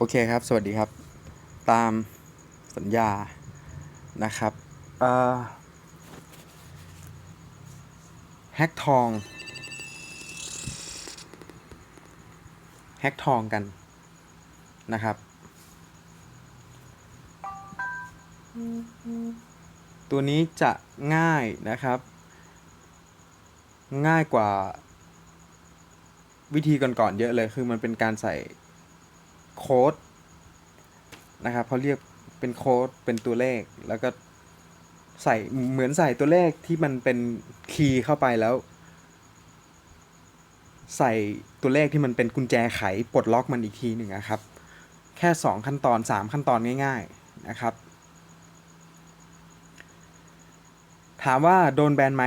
โอเคครับ สวัสดีครับ ตามสัญญานะครับแฮกทองแฮกทองกันนะครับ ตัวนี้จะง่ายนะครับ ง่ายกว่าวิธีก่อนๆเยอะเลย คือมันเป็นการใส่ โค้ดนะครับเขาเรียกเป็นโค้ดเป็นตัวเลข แล้วก็ใส่เหมือนใส่ตัวเลขที่มันเป็นคีย์เข้าไปแล้ว ใส่ตัวเลขที่มันเป็นกุญแจไขปลดล็อกมันอีกทีหนึ่งนะครับ แค่ 2 ขั้นตอน 3 ขั้นตอนง่าย ๆนะครับ ถามว่าโดนแบนไหม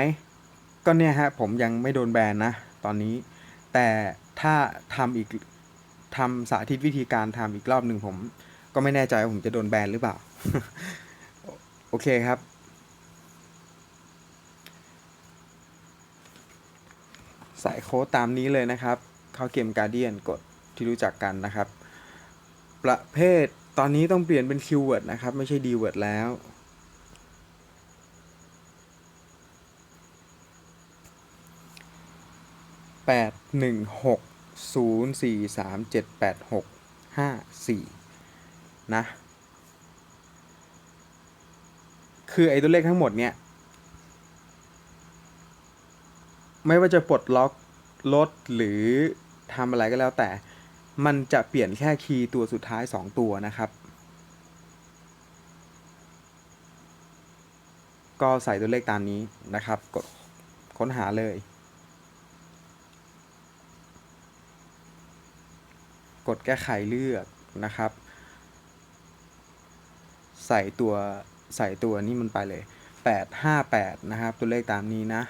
ก็เนี่ยฮะผมยังไม่โดนแบนนะ ตอนนี้แต่ถ้าทำอีก ทำสาธิตวิธีการทำอีกรอบหนึ่งผม ก็ไม่แน่ใจว่าผมจะโดนแบนหรือเปล่า โอเคครับ ใส่โค้ดตามนี้เลยนะครับ เข้าเกม Guardian กดที่รู้จักกันนะครับ ประเภทตอนนี้ต้องเปลี่ยนเป็น keyword นะครับ ไม่ใช่ dword แล้วแปดหนึ่งหก ศูนย์สี่สามเจ็ดแปดหกห้าสี่นะ คือไอ้ตัวเลขทั้งหมดเนี่ย ไม่ว่าจะปลดล็อกลดหรือทำอะไรก็แล้วแต่ มันจะเปลี่ยนแค่คีย์ตัวสุดท้าย 2 ตัวนะครับ ก็ใส่ตัวเลขตามนี้นะครับ กดค้นหาเลย ดแก้ไขเลือกนะครับ ใส่ตัวใส่ตัวนี้มันไปเลย 858 นะครับ ตัวเลขตามนี้นะ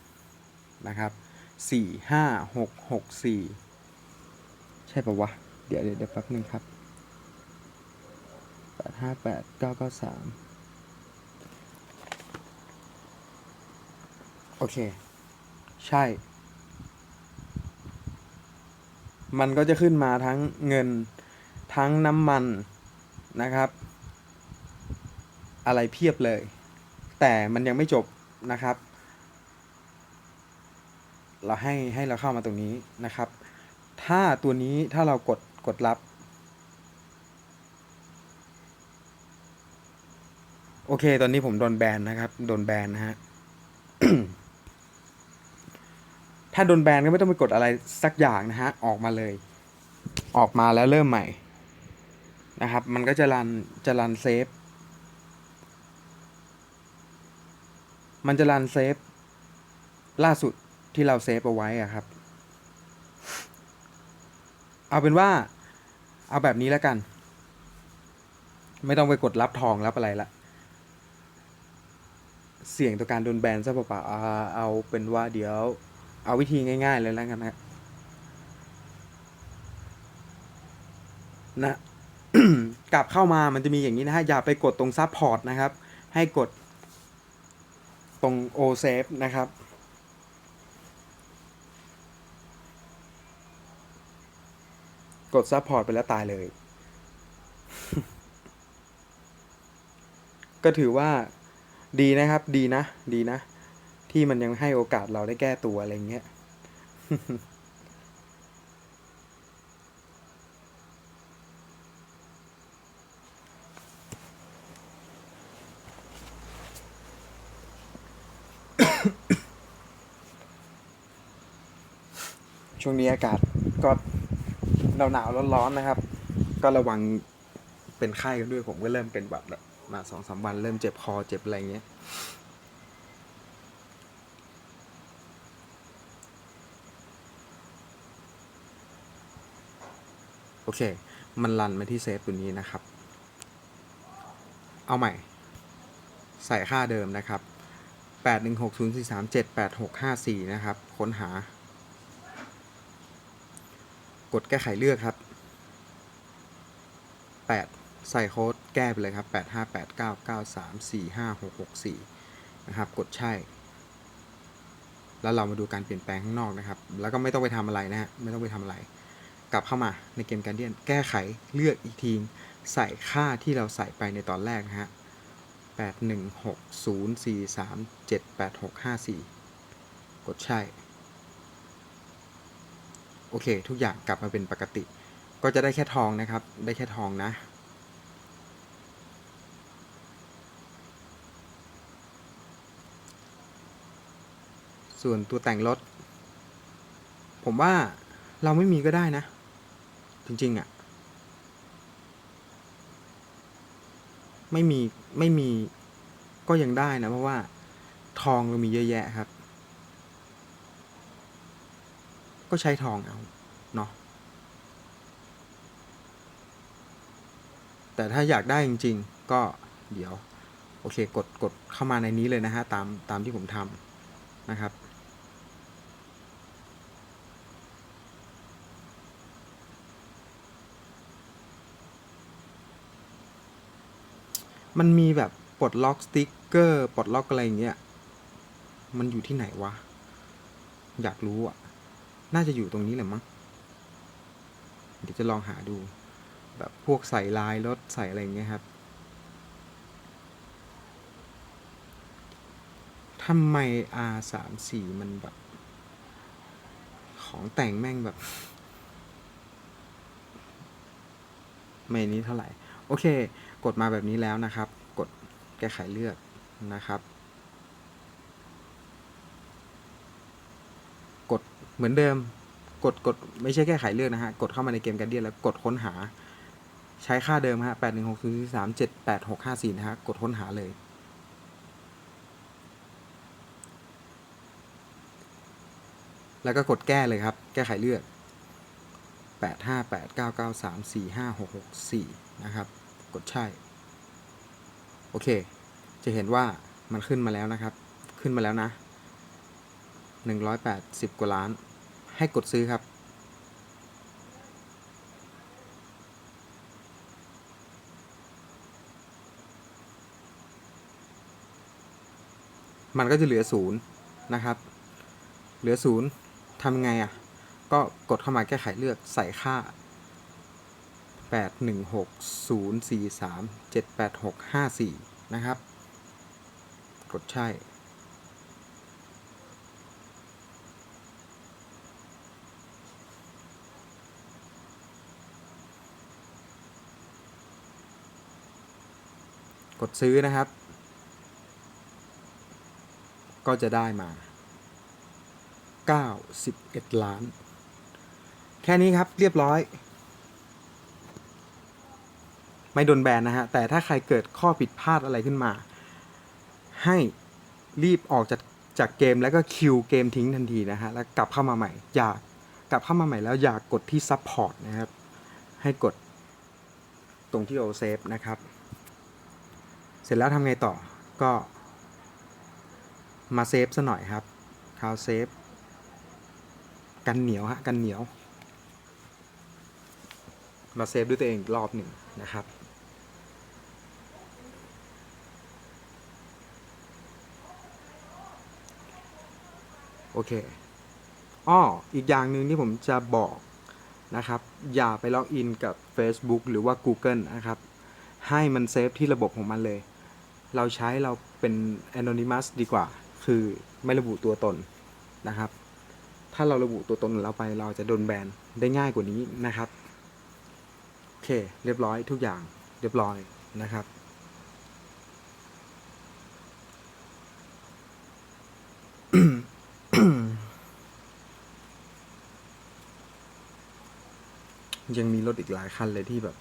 993 นะครับ 45664 ใช่ปะวะ เดี๋ยวเดี๋ยวเดี๋ยวแป๊บนึงครับ 858 993โอเค ใช่ มันก็จะขึ้นมาทั้งเงินทั้งน้ำมันนะครับ อะไรเพียบเลย แต่มันยังไม่จบนะครับ เราให้ให้เราเข้ามาตรงนี้นะครับ ถ้าตัวนี้ถ้าเรากดกดรับ โอเค ตอนนี้ผมโดนแบนนะครับ โดนแบนนะฮะ ถ้าโดนแบนก็ไม่ต้องไปกดอะไรสักอย่างนะฮะ ออกมาเลย ออกมาแล้วเริ่มใหม่นะครับ มันก็จะรัน จะรันเซฟ มันจะรันเซฟ ล่าสุดที่เราเซฟเอาไว้อะครับ เอาเป็นว่า เอาแบบนี้แล้วกัน ไม่ต้องไปกดรับทองรับอะไรละ เสี่ยงต่อการโดนแบนซะเปล่าๆเอาเอาเป็นว่าเดี๋ยว เอาวิธีง่าย ๆ เลยแล้วกันนะนะกลับเข้ามามันจะมีอย่างนี้นะฮะ อย่าไปกดตรงซับพอร์ตนะครับ ให้กดตรง o save นะครับ กดซับพอร์ตไปแล้วตายเลย ก็ถือว่าดีนะครับ ดีนะ ดีนะ ที่มันยังให้โอกาสเราได้แก้ตัวอะไรเงี้ยช่วงนี้อากาศก็หนาวหนาวร้อนๆนะครับ ก็ระวังเป็นไข้กันด้วยผมก็เริ่มเป็นแบบมาสองสามวันเริ่มเจ็บคอเจ็บอะไรเงี้ย อเค มันรันมาที่เซฟตัวนี้นะครับ เอาใหม่ ใส่ค่าเดิมนะครับ 81604378654 นะครับ ค้นหา กดแก้ไขเลือกครับ 8 ใส่โค้ดแก้ไปเลยครับ 85899345664 นะครับ กดใช่แล้วเรามาดูการเปลี่ยนแปลงข้างนอกนะครับ แล้วก็ไม่ต้องไปทำอะไรนะฮะ ไม่ต้องไปทำอะไร กลับเข้ามาในเกมการเดียนแก้ไขเลือกอีกทีใส่ค่าที่เราใส่ไปในตอนแรกนะฮะ8 1 6 0 4 3 7 8 6 5 4 กดใช่ โอเค ทุกอย่างกลับมาเป็นปกติ ก็จะได้แค่ทองนะครับ ได้แค่ทองนะ ส่วนตัวแต่งรถ ผมว่าเราไม่มีก็ได้นะ จริงๆอะ่ะ ไม่มีไม่มีก็ยังได้นะ เพราะว่าทองเรามีเยอะแยะครับ ก็ใช้ทองเอาเนาะแต่ถ้าอยากได้จริง ๆ ก็เดี๋ยว โอเค กดกดเข้ามาในนี้เลยนะฮะ ตามตามที่ผมทำนะครับ มันมีแบบปลดล็อกสติ๊กเกอร์ปลดล็อกอะไรอย่างเงี้ย มันอยู่ที่ไหนวะ อยากรู้อะ น่าจะอยู่ตรงนี้แหละมั้ง เดี๋ยวจะลองหาดู แบบพวกใส่ลายรถใส่อะไรอย่างเงี้ยครับทำไม R สามสี่มันแบบ ของแต่งแม่งแบบ ไม่นี้เท่าไหร่ โอเค กดมาแบบนี้แล้วนะครับ กดแก้ไขเลือกนะครับ กดเหมือนเดิม กดกดไม่ใช่แก้ไขเลือกนะฮะ กดเข้ามาในเกมการเดียนแล้วกดค้นหา ใช้ค่าเดิมฮะแปดหนึ่งหกศูนย์สามเจ็ดแปดหกห้าสี่นะฮะ กดค้นหาเลย แล้วก็กดแก้เลยครับ แก้ไขเลือก8 5 8 9 9 3 4 5 6 6 4 นะครับ กดใช่ โอเค จะเห็นว่ามันขึ้นมาแล้วนะครับ ขึ้นมาแล้วนะ 180 กว่าล้าน ให้กดซื้อครับ มันก็จะเหลือศูนย์นะครับ เหลือศูนย์ทำไงอะ ก็กดเข้ามาแก้ไขเลือกใส่ค่า 8 1 6 0 4 3 7 8 6 5 4นะครับ กดใช่ กดซื้อนะครับ ก็จะได้มา 91 ล้าน แค่นี้ครับเรียบร้อย ไม่โดนแบนนะฮะ แต่ถ้าใครเกิดข้อผิดพลาดอะไรขึ้นมา ให้รีบออกจากจากเกมแล้วก็คิวเกมทิ้งทันทีนะฮะ แล้วกลับเข้ามาใหม่ อย่ากลับเข้ามาใหม่แล้วอย่ากกดที่ซับพอร์ตนะครับ ให้กดตรงที่โอเซฟนะครับ เสร็จแล้วทำไงต่อก็มาเซฟซะหน่อยครับคาวเซฟ กันเหนียวฮะ กันเหนียว มาเซฟด้วยตัวเองรอบหนึ่งนะครับ โอเคอ้ออีกอย่างหนึ่งที่ผมจะบอกนะครับ อย่าไปล็อกอินกับ Facebook หรือว่า Google นะครับ ให้มันเซฟที่ระบบของมันเลย เราใช้เราเป็น anonymous ดีกว่า คือไม่ระบุตัวตนนะครับ ถ้าเราระบุตัวตนเราไปเราจะโดนแบนได้ง่ายกว่านี้นะครับ โอเค เรียบร้อยทุกอย่างเรียบร้อยนะครับ ยังมีรถอีกหลายคันเลยที่แบบ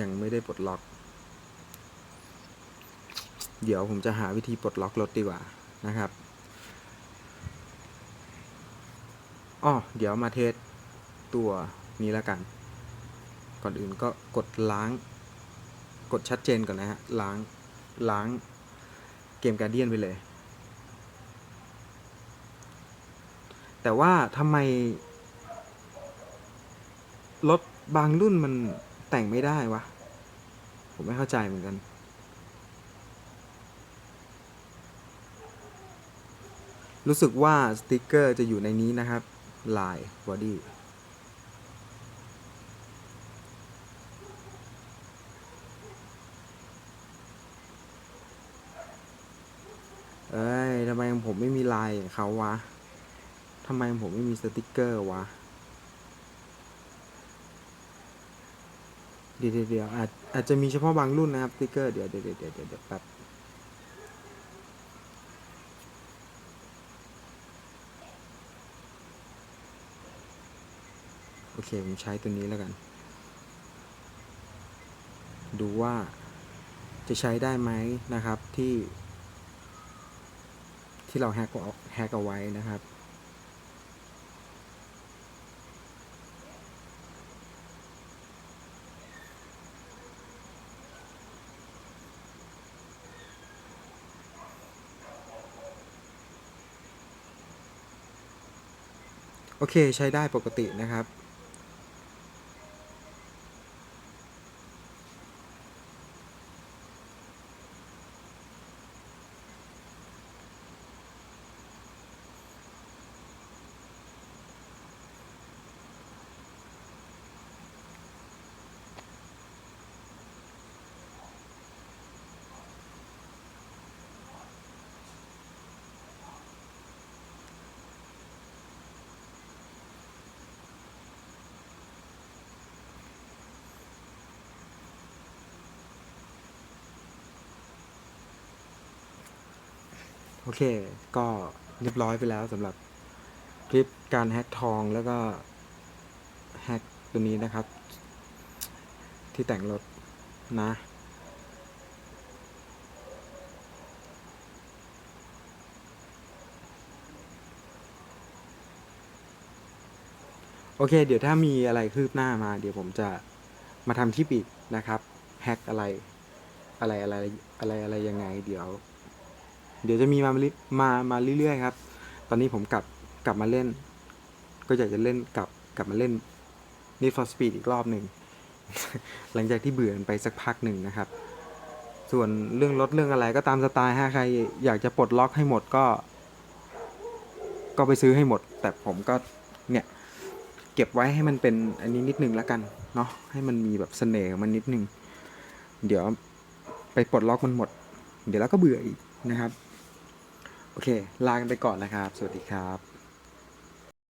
ยังไม่ได้ปลดล็อก เดี๋ยวผมจะหาวิธีปลดล็อกรถดีกว่านะครับอ้อเดี๋ยวมาเทสตัวนี้แล้วกัน ก่อนอื่นก็กดล้าง กดชัดเจนก่อนนะฮะ ล้าง ล้างเกมการเดียนไปเลย แต่ว่าทำไม รถบางรุ่นมันแต่งไม่ได้วะ ผมไม่เข้าใจเหมือนกัน รู้สึกว่าสติกเกอร์จะอยู่ในนี้นะครับ ลายบอดี้เอ้ยทำไมผมไม่มีลายเขาวะทำไมผมไม่มีสติกเกอร์วะ ดี๋ยวเดี๋ยวเดี๋ยวอาจอาจจะมีเฉพาะบางรุ่นนะครับสติกเกอร์เดี๋ยวเดี๋ยวเดี๋ยวเดี๋ยวเดี๋ยวแป๊บโอเค ผมใช้ตัวนี้แล้วกัน ดูว่าจะใช้ได้ไหมนะครับที่ ที่เราแฮกเอาแฮกเอาไว้นะครับ โอเคใช้ได้ปกตินะครับ โอเค ก็เรียบร้อยไปแล้วสำหรับคลิปการแฮกทองแล้วก็แฮกตัวนี้นะครับ ที่แต่งรถนะ โอเค เดี๋ยวถ้ามีอะไรคืบหน้ามา เดี๋ยวผมจะมาทำคลิปอีกนะครับ แฮกอะไร อะไรอะไรอะไรอะไรยังไง เดี๋ยว เดี๋ยวจะมีมาเรื่อยมามาเรื่อยๆครับ ตอนนี้ผมกลับกลับมาเล่น ก็อยากจะเล่นกลับกลับมาเล่น Need for Speed อีกรอบหนึ่ง หลังจากที่เบื่อไปสักพักหนึ่งนะครับ ส่วนเรื่องรถเรื่องอะไรก็ตามสไตล์ฮะใคร อยากจะปลดล็อกให้หมดก็ ก็ไปซื้อให้หมด แต่ผมก็เนี่ยเก็บไว้ให้มันเป็นอันนี้นิดนึงแล้วกันเนาะให้มันมีแบบเสน่ห์มันนิดนึง เดี๋ยวไปปลดล็อกมันหมด เดี๋ยวแล้วก็เบื่ออีกนะครับ โอเค ลากันไปก่อนนะครับ สวัสดีครับ